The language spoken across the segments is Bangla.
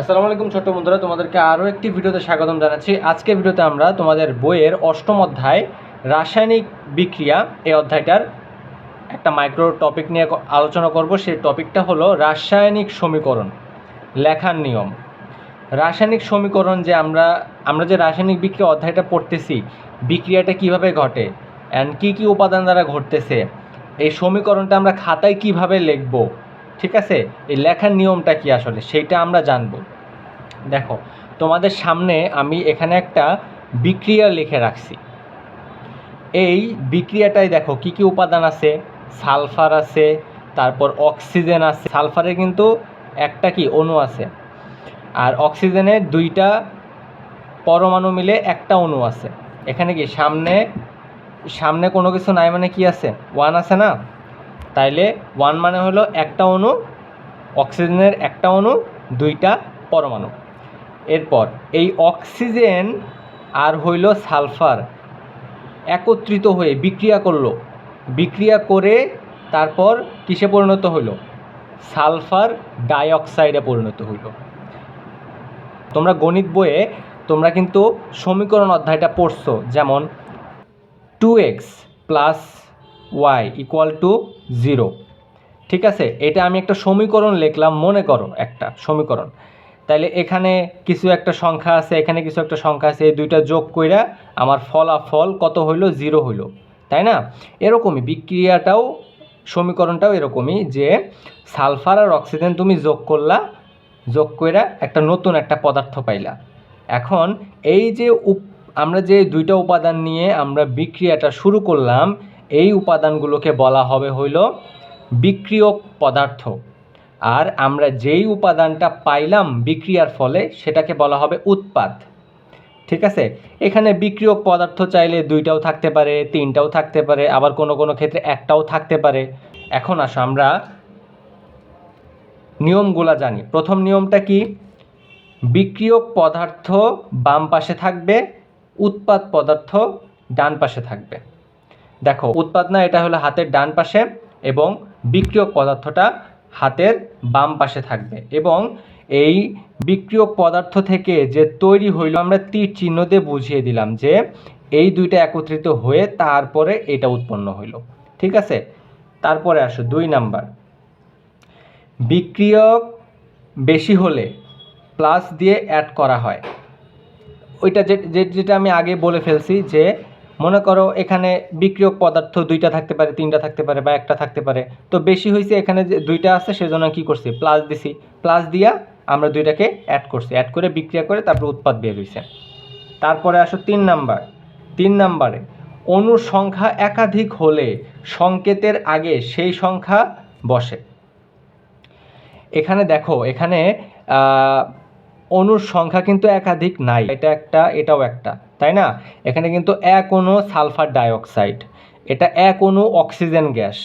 আসসালামু আলাইকুম ছোট্ট বন্ধুরা, তোমাদেরকে আরও একটি ভিডিওতে স্বাগতম জানাচ্ছি। আজকে ভিডিওতে আমরা তোমাদের বইয়ের অষ্টম অধ্যায়, রাসায়নিক বিক্রিয়া, এই অধ্যায়টার একটা মাইক্রো টপিক নিয়ে আলোচনা করব। সেই টপিকটা হলো রাসায়নিক সমীকরণ, লেখার নিয়ম। রাসায়নিক সমীকরণ যে আমরা আমরা যে রাসায়নিক বিক্রিয়া অধ্যায়টা পড়তেছি, বিক্রিয়াটা কীভাবে ঘটে অ্যান্ড কী কী উপাদান দ্বারা ঘটতেছে, এই সমীকরণটা আমরা খাতায় কীভাবে লিখব ঠিক আছে? এই লেখার নিয়মটা কি আসলে? সেইটা আমরা জানব। দেখো, তোমাদের সামনে আমি এখানে একটা বিক্রিয়া লিখে রাখছি। এই বিক্রিয়াটাই দেখো, কি কি উপাদান আছে? সালফার আছে, তারপর অক্সিজেন আছে। সালফারে কিন্তু একটা কি? অণু আছে। আর অক্সিজেনের দুইটা পরমাণু মিলে একটা অণু আছে। এখানে কি? সামনে সামনে কোনো কিছু নাই মানে কি আছে? ওয়ান আছে না? তাইলে ওয়ান মানে হলো একটা অণু অক্সিজেনের একটা অণু, দুইটা পরমাণু। এরপর এই অক্সিজেন আর হইল সালফার একত্রিত হয়ে বিক্রিয়া করল। বিক্রিয়া করে তারপর কিসে পরিণত হইল? সালফার ডাইঅক্সাইডে পরিণত হইল। তোমরা গণিত বইয়ে তোমরা কিন্তু সমীকরণ অধ্যায়টা পড়ছো, যেমন two x plus y equal to zero ঠিক আছে? এটা আমি একটা সমীকরণ লিখলাম, মনে করো একটা সমীকরণ। তাইলে এখানে কিছু একটা সংখ্যা আছে, এখানে কিছু একটা সংখ্যা আছে, এই দুইটা যোগ কইরা আমার ফলাফল কত হইল? জিরো হইল। তাই না? এরকমই বিক্রিয়াটাও, সমীকরণটাও এরকমই যে সালফার আর অক্সিজেন তুমি যোগ করলা, যোগ কইরা একটা নতুন একটা পদার্থ পাইলা। এখন এই যে আমরা যে দুইটা উপাদান নিয়ে আমরা বিক্রিয়াটা শুরু করলাম এই উপাদানগুলোকে বলা হবে হইল বিক্রিয়ক পদার্থ। আর আমরা যেই উপাদানটা পাইলাম বিক্রিয়ার ফলে সেটাকে বলা হবে উৎপাদ। ঠিক আছে? এখানে বিক্রিয়ক পদার্থ চাইলে দুইটাও থাকতে পারে, তিনটাও থাকতে পারে, আবার কোনো কোনো ক্ষেত্রে একটাও থাকতে পারে। এখন আসো আমরা নিয়মগুলা জানি। প্রথম নিয়মটা কি? বিক্রিয়ক পদার্থ বাম পাশে থাকবে, উৎপাদ পদার্থ ডান পাশে থাকবে। দেখো উৎপাদনা এটা হলো হাতের ডান পাশে এবং বিক্রিয়ক পদার্থটা হাতের বাম পাশে থাকবে এবং এই বিক্রিয়ক পদার্থ থেকে যে তৈরি হইল, আমরা তীর চিহ্ন দিয়ে বুঝিয়ে দিলাম যে এই দুইটা একত্রিত হয়ে তারপরে এটা উৎপন্ন হইল। ঠিক আছে? তারপরে আসো, দুই নাম্বার। বিক্রিয়ক বেশি হলে প্লাস দিয়ে অ্যাড করা হয়। ওইটা যেটা আমি আগে বলে ফেলছি যে মনে করো এখানে বিক্রিয়ক পদার্থ দুইটা থাকতে পারে, তিনটা থাকতে পারে বা একটা থাকতে পারে। তো বেশি হয়েছে এখানে যে দুইটা আছে, সেজন্য কি করছি? প্লাস দিছি। প্লাস দিয়া আমরা দুইটাকে অ্যাড করছি। অ্যাড করে বিক্রিয়া করে তারপর উৎপাদ বের হয়েছে তারপরে আসো তিন নাম্বার। তিন নাম্বারে অণুর সংখ্যা একাধিক হলে সংকেতের আগে সেই সংখ্যা বসে। এখানে দেখো, এখানে অণুর সংখ্যা কিন্তু একাধিক নাই। এটা একটা, এটাও একটা। তাই না? এখানে কিন্তু এক অণু সালফার ডাইঅক্সাইড। এটা এক অণু অক্সিজেন গ্যাস।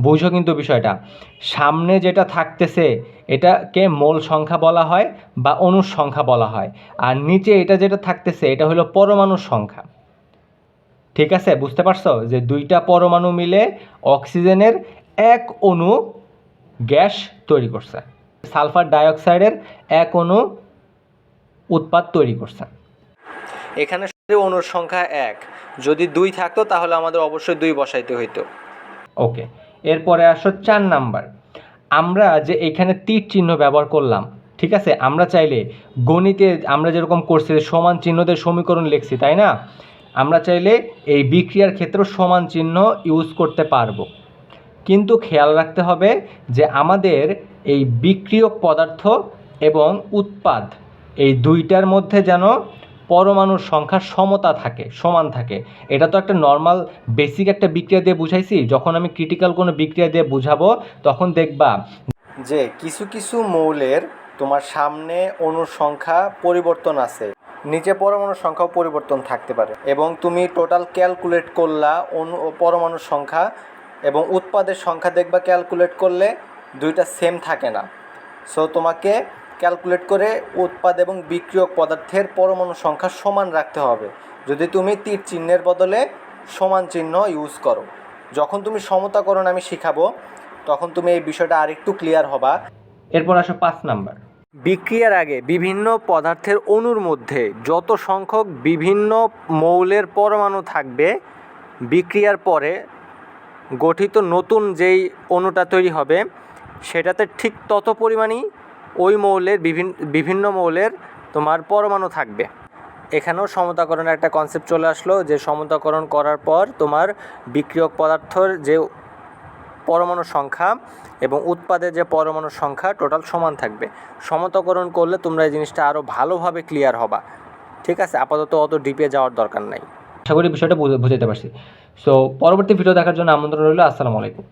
বুঝো কিন্তু বিষয়টা। সামনে যেটা থাকতেছে, এটাকে মোল সংখ্যা বলা হয় বা অণুর সংখ্যা বলা হয়। আর নিচে এটা যেটা থাকতেছে, এটা হলো পরমাণুর সংখ্যা। ঠিক আছে? বুঝতে পারছ? যে দুইটা পরমাণু মিলে অক্সিজেনের এক অণু গ্যাস তৈরি করছে। সালফার ডাইঅক্সাইডের এক অণু উৎপাদ তৈরি করছে। এখানে অণুর সংখ্যা এক। যদি দুই থাকতো, তাহলে আমাদের অবশ্যই দুই বসাইতে হইতো। ওকে, এরপরে আসো চার নাম্বার। আমরা যে এখানে তীর চিহ্ন ব্যবহার করলাম, ঠিক আছে? আমরা চাইলে গণিতে আমরা যেরকম করছি সমান চিহ্নদের সমীকরণ লিখছি, তাই না? আমরা চাইলে এই বিক্রিয়ার ক্ষেত্রেও সমান চিহ্ন ইউজ করতে পারব। কিন্তু খেয়াল রাখতে হবে যে আমাদের এই বিক্রিয়ক পদার্থ এবং উৎপাদ এই দুইটার মধ্যে যেন পরমাণুর সংখ্যা সমতা থাকে, সমান থাকে। এটা তো একটা নর্মাল বেসিক একটা বিক্রিয়া দিয়ে বুঝাইছি। যখন আমি ক্রিটিক্যাল কোনো বিক্রিয়া দিয়ে বুঝাবো, তখন দেখবা যে কিছু কিছু মৌলের তোমার সামনে অণুর সংখ্যা পরিবর্তন আছে। নিচে পরমাণুর সংখ্যাও পরিবর্তন থাকতে পারে। এবং তুমি টোটাল ক্যালকুলেট করলা অণু পরমাণুর সংখ্যা এবং উৎপাদের সংখ্যা দেখবা ক্যালকুলেট করলে দুইটা সেম থাকে না। সো তোমাকে ক্যালকুলেট করে উৎপাদ এবং বিক্রিয়ক পদার্থের পরমাণু সংখ্যা সমান রাখতে হবে। যদি তুমি তীর চিহ্নের বদলে সমান চিহ্ন ইউজ করো যখন তুমি সমতাকরণ আমি শিখাবো তখন তুমি এই বিষয়টা আরেকটু ক্লিয়ার হবা। এরপর আসো পাঁচ নাম্বার। বিক্রিয়ার আগে বিভিন্ন পদার্থের অণুর মধ্যে যত সংখ্যক বিভিন্ন মৌলের পরমাণু থাকবে বিক্রিয়ার পরে গঠিত নতুন যেই অণুটা তৈরি হবে সেটাতে ঠিক তত পরিমাণই ওই মৌলের বিভিন্ন বিভিন্ন মৌলের তোমার পরমাণু থাকবে। এখানেও সমতাকরণের একটা কনসেপ্ট চলে আসলো যে সমতাকরণ করার পর তোমার বিক্রিয়ক পদার্থর যে পরমাণু সংখ্যা এবং উৎপাদের যে পরমাণু সংখ্যা টোটাল সমান থাকবে। সমতাকরণ করলে তোমরা এই জিনিসটা আরও ভালোভাবে ক্লিয়ার হবা। ঠিক আছে? আপাতত অত ডিপে যাওয়ার দরকার নাই। আশা করি বিষয়টা বুঝাতে পারছি। সো পরবর্তী ভিডিও দেখার জন্য আমন্ত্রণ রইল। আসসালামু আলাইকুম।